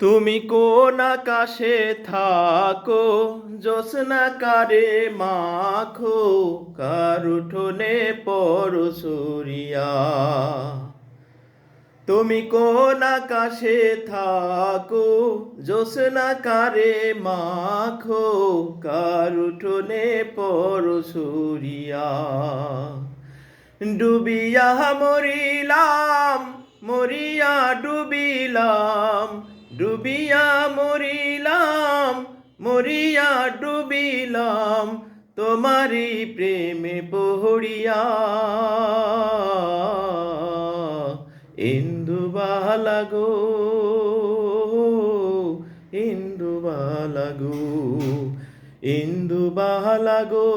তুমি কোন আকাশে থাকো জোসনা কারে মাখো, কার উঠোনে পরশুরিয়া তুমি কোন আকাশে থাকো জোসনা কারে মাখো, কার উঠোনে পরশুরিয়া ডুবিয়া মরিলাম, মরিয়া ডুবিলাম ডুবিয়া মরিলাম মরিয়া ডুবিলাম তোমারি প্রেমে পহড়িয়া। ইন্দুবালা গো ইন্দুবালা গো ইন্দুবালা গো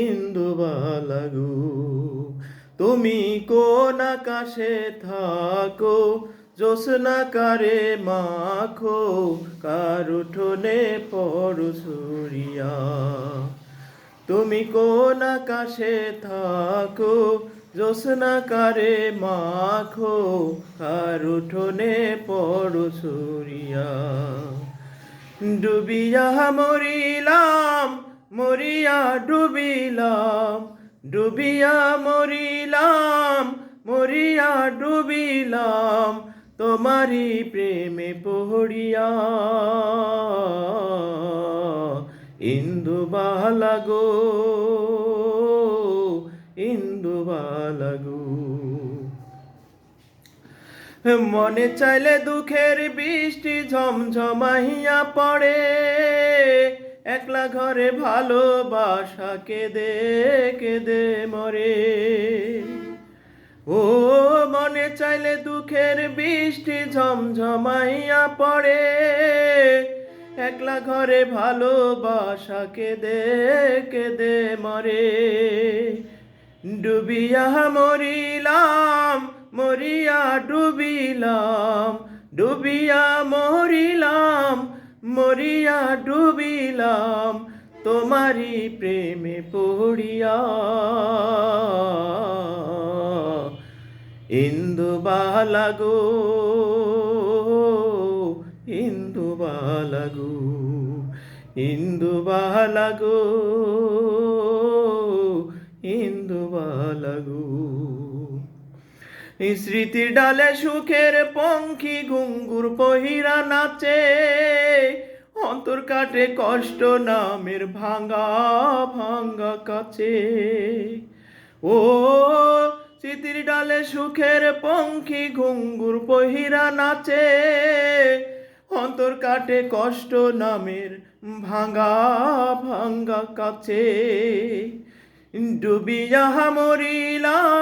ইন্দুবালাগু তুমি কোন আকাশে থাকো জোসনা কারে মাখো, কার উঠোনে পরশুরিয়া তুমি কোন আকাশে থাকো জোসনা কারে মাখো, কার উঠোনে পরশুরিয়া ডুবিয়া মরিলাম, মরিয়া ডুবিলাম ডুবিয়া মরিলাম, মরিয়া ডুবিলাম তোমারি প্রেমে পহড়িয়া ইন্দু বালাগো ইন্দু বালাগো মনে চাইলে দুঃখের বৃষ্টি ঝমঝমাইয়া পড়ে। একলা ঘরে ভালোবাসা, কেঁদে কেঁদে মরে। ও মনে চাইলে দুঃখের বৃষ্টি ঝমঝমাইয়া পড়ে। একলা ঘরে ভালোবাসা, কেঁদে কেঁদে মরে। ডুবিয়া মরিলাম, মরিয়া ডুবিলাম, ডুবিয়া মরিলাম মরিয়া ডুবিলাম তোমারি প্রেমে পড়িয়া। ইন্দু বালাগো ইন্দু বালাগো ইন্দু বালাগো স্মৃতির ডালে সুখের পঙ্খী ঘুঙ্গুর পহিরা নাচে। অন্তর কাটে কষ্ট নামের ভাঙা ভাঙ্গা কাছে। ও স্মৃতির ডালে সুখের পঙ্খী ঘুঙ্গুর পহিরা নাচে। অন্তর কাটে কষ্ট নামের ভাঙ্গা ভাঙ্গা কাছে। ডুবিয়া মরিয়া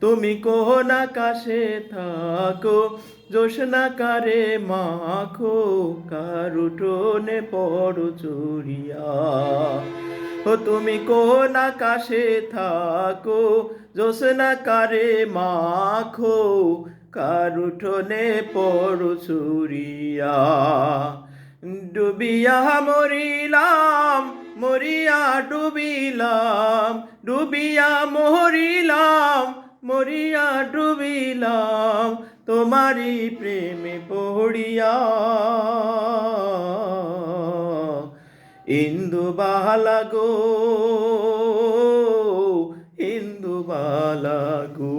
তুমি কোন আকাশে থাকো জোসনা কারে মাখো কারুটোনে পড়ো চুরিয়া ও তুমি কোন আকাশে থাকো জোসনা কারে মাখো কারুঠোনে পড়ো চুরিয়া ডুবিয়া মরিলাম, মরিয়া ডুবিলাম, ডুবিয়া মরিলাম মরিয়া ডুবিলাম তোমারি প্রেমে পড়িয়া। ইন্দু বালাগো ইন্দু বালাগো